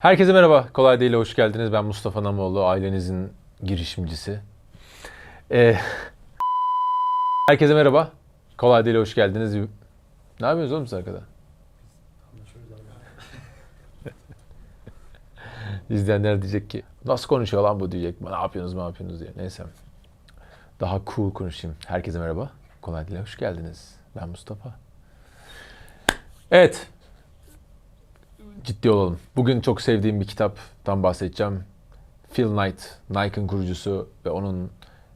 Herkese merhaba. Kolay değil, hoş geldiniz. Ben Mustafa Namoğlu, ailenizin girişimcisi. Ee, herkese merhaba. Kolay değil, hoş geldiniz. Ne yapıyorsunuz oğlum siz arkada? İzleyenler diyecek ki, nasıl konuşuyor lan bu diyecek. Ne yapıyorsunuz, ne yapıyorsunuz diye. Neyse. Daha cool konuşayım. Herkese merhaba. Kolay değil, hoş geldiniz. Ben Mustafa. Evet, ciddi olalım. Bugün çok sevdiğim bir kitaptan bahsedeceğim. Phil Knight, Nike'ın kurucusu ve onun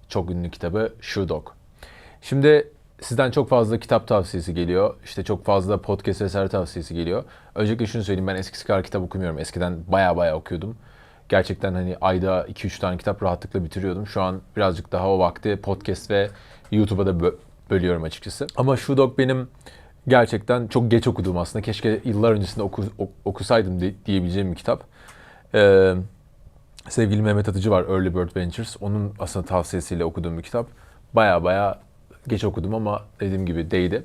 çok ünlü kitabı Shoe Dog. Şimdi sizden çok fazla kitap tavsiyesi geliyor. İşte çok fazla podcast eser tavsiyesi geliyor. Öncelikle şunu söyleyeyim ben eskisi kadar kitap okumuyorum. Eskiden baya baya okuyordum. Gerçekten hani ayda 2-3 tane kitap rahatlıkla bitiriyordum. Şu an birazcık daha o vakti podcast ve YouTube'a da bö- bölüyorum açıkçası. Ama Shoe Dog benim gerçekten çok geç okuduğum aslında. Keşke yıllar öncesinde oku- ok- okusaydım di- diyebileceğim bir kitap. Ee, sevgili Mehmet Atıcı var Early Bird Ventures. Onun aslında tavsiyesiyle okuduğum bir kitap. Baya baya geç okudum ama dediğim gibi değdi.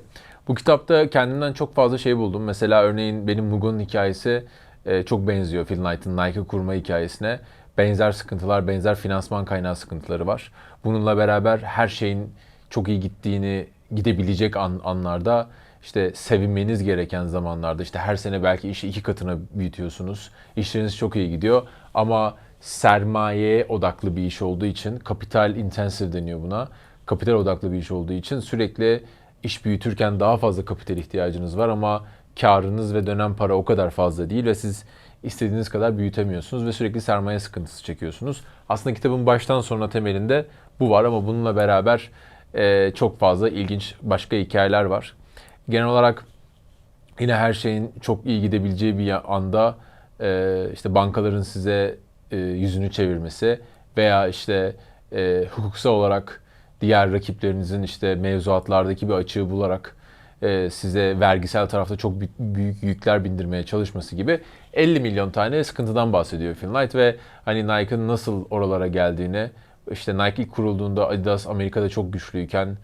Bu kitapta kendimden çok fazla şey buldum. Mesela örneğin benim Mugo'nun hikayesi e, çok benziyor Phil Knight'ın Nike kurma hikayesine. Benzer sıkıntılar, benzer finansman kaynağı sıkıntıları var. Bununla beraber her şeyin çok iyi gittiğini, gidebilecek an, anlarda işte sevinmeniz gereken zamanlarda işte her sene belki işi iki katına büyütüyorsunuz. İşleriniz çok iyi gidiyor ama sermaye odaklı bir iş olduğu için kapital intensive deniyor buna. Kapital odaklı bir iş olduğu için sürekli iş büyütürken daha fazla kapital ihtiyacınız var ama karınız ve dönem para o kadar fazla değil ve siz istediğiniz kadar büyütemiyorsunuz ve sürekli sermaye sıkıntısı çekiyorsunuz. Aslında kitabın baştan sona temelinde bu var ama bununla beraber e, çok fazla ilginç başka hikayeler var. Genel olarak yine her şeyin çok iyi gidebileceği bir anda e, işte bankaların size e, yüzünü çevirmesi veya işte e, hukuksal olarak diğer rakiplerinizin işte mevzuatlardaki bir açığı bularak e, size vergisel tarafta çok büyük, yükler bindirmeye çalışması gibi 50 milyon tane sıkıntıdan bahsediyor Phil Knight ve hani Nike'ın nasıl oralara geldiğini işte Nike ilk kurulduğunda Adidas Amerika'da çok güçlüyken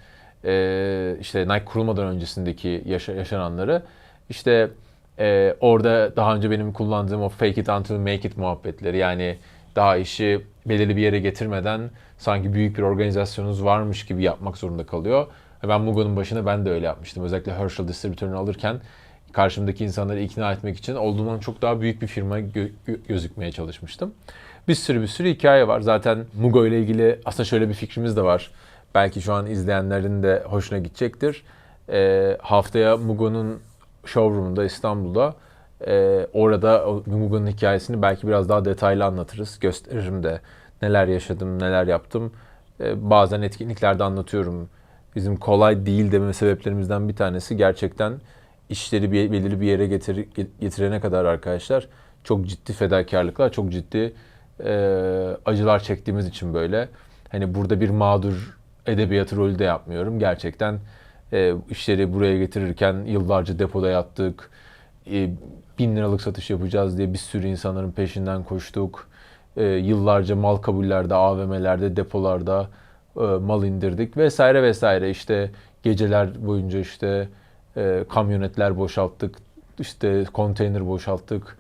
e, işte Nike kurulmadan öncesindeki yaşa- yaşananları işte e, orada daha önce benim kullandığım o fake it until make it muhabbetleri yani daha işi belirli bir yere getirmeden sanki büyük bir organizasyonunuz varmış gibi yapmak zorunda kalıyor. Ben Mugo'nun başına ben de öyle yapmıştım. Özellikle Herschel distribütörünü alırken karşımdaki insanları ikna etmek için olduğundan çok daha büyük bir firma gö- gözükmeye çalışmıştım. Bir sürü bir sürü hikaye var. Zaten Mugo ile ilgili aslında şöyle bir fikrimiz de var. Belki şu an izleyenlerin de hoşuna gidecektir. Ee, haftaya Mugo'nun showroom'unda İstanbul'da e, orada Mugo'nun hikayesini belki biraz daha detaylı anlatırız. Gösteririm de neler yaşadım, neler yaptım. Ee, bazen etkinliklerde anlatıyorum. Bizim kolay değil deme sebeplerimizden bir tanesi gerçekten işleri bir, belirli bir yere getir, getirene kadar arkadaşlar çok ciddi fedakarlıklar, çok ciddi e, acılar çektiğimiz için böyle. Hani burada bir mağdur edebiyatı rolü de yapmıyorum. Gerçekten e, işleri buraya getirirken yıllarca depoda yattık. E, bin liralık satış yapacağız diye bir sürü insanların peşinden koştuk. E, yıllarca mal kabullerde, AVM'lerde, depolarda e, mal indirdik vesaire vesaire. İşte geceler boyunca işte e, kamyonetler boşalttık, işte konteyner boşalttık.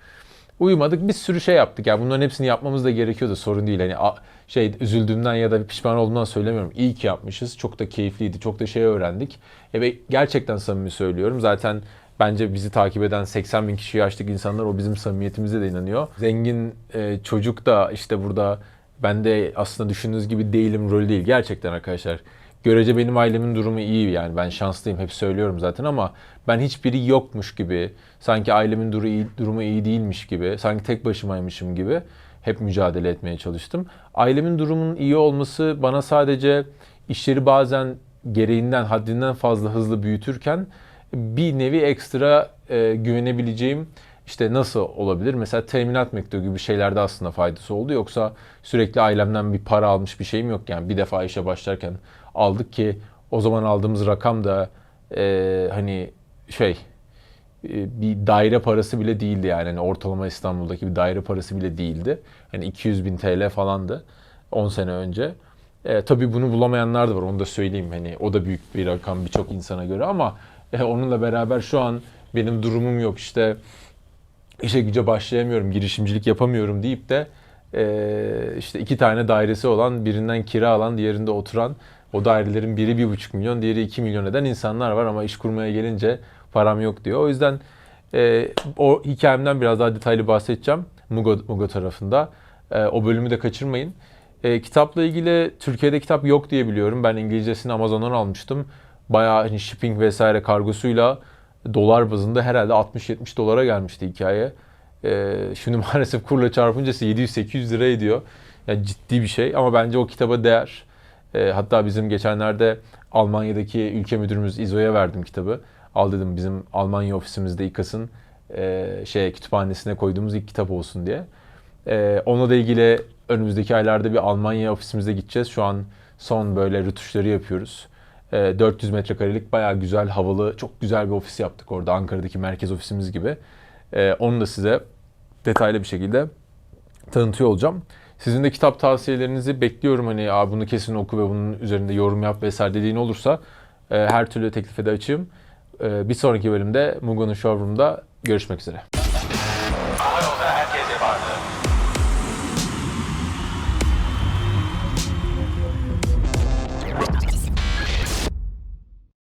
Uyumadık bir sürü şey yaptık. Yani bunların hepsini yapmamız da gerekiyordu. Sorun değil. Hani şey üzüldüğümden ya da pişman olduğumdan söylemiyorum. İyi ki yapmışız. Çok da keyifliydi. Çok da şey öğrendik. E, ve gerçekten samimi söylüyorum. Zaten bence bizi takip eden 80 bin kişiyi aştık insanlar o bizim samimiyetimize de inanıyor. Zengin e, çocuk da işte burada ben de aslında düşündüğünüz gibi değilim rolü değil. Gerçekten arkadaşlar. Görece benim ailemin durumu iyi yani ben şanslıyım hep söylüyorum zaten ama ben hiçbiri yokmuş gibi sanki ailemin durumu iyi, durumu iyi değilmiş gibi sanki tek başımaymışım gibi hep mücadele etmeye çalıştım. Ailemin durumunun iyi olması bana sadece işleri bazen gereğinden haddinden fazla hızlı büyütürken bir nevi ekstra e, güvenebileceğim işte nasıl olabilir? Mesela teminat mektubu gibi şeylerde aslında faydası oldu. Yoksa sürekli ailemden bir para almış bir şeyim yok. Yani bir defa işe başlarken aldık ki o zaman aldığımız rakam da e, hani şey e, bir daire parası bile değildi yani. Hani ortalama İstanbul'daki bir daire parası bile değildi. Hani 200 bin TL falandı 10 sene önce. E, tabii bunu bulamayanlar da var onu da söyleyeyim. Hani o da büyük bir rakam birçok insana göre ama e, onunla beraber şu an benim durumum yok işte işe güce başlayamıyorum, girişimcilik yapamıyorum deyip de e, işte iki tane dairesi olan, birinden kira alan, diğerinde oturan, o dairelerin biri bir buçuk milyon, diğeri 2 milyon eden insanlar var ama iş kurmaya gelince param yok diyor. O yüzden e, o hikayemden biraz daha detaylı bahsedeceğim Mugo, Mugo tarafında. E, o bölümü de kaçırmayın. E, kitapla ilgili Türkiye'de kitap yok diye biliyorum. Ben İngilizcesini Amazon'dan almıştım. Bayağı hani shipping vesaire kargosuyla dolar bazında herhalde 60-70 dolara gelmişti hikaye. E, şimdi maalesef kurla çarpınca 700-800 lira ediyor. Yani ciddi bir şey ama bence o kitaba değer. E, hatta bizim geçenlerde Almanya'daki ülke müdürümüz İzo'ya verdim kitabı. Al dedim bizim Almanya ofisimizde İKAS'ın e, şey kütüphanesine koyduğumuz ilk kitap olsun diye. E, onunla da ilgili önümüzdeki aylarda bir Almanya ofisimize gideceğiz. Şu an son böyle rütuşları yapıyoruz. E, 400 metrekarelik bayağı güzel, havalı, çok güzel bir ofis yaptık orada. Ankara'daki merkez ofisimiz gibi. E, onu da size detaylı bir şekilde tanıtıyor olacağım. Sizin de kitap tavsiyelerinizi bekliyorum. Hani Aa, bunu kesin oku ve bunun üzerinde yorum yap vesaire dediğin olursa e, her türlü teklife de açığım. E, bir sonraki bölümde Mugo'nun Showroom'da görüşmek üzere.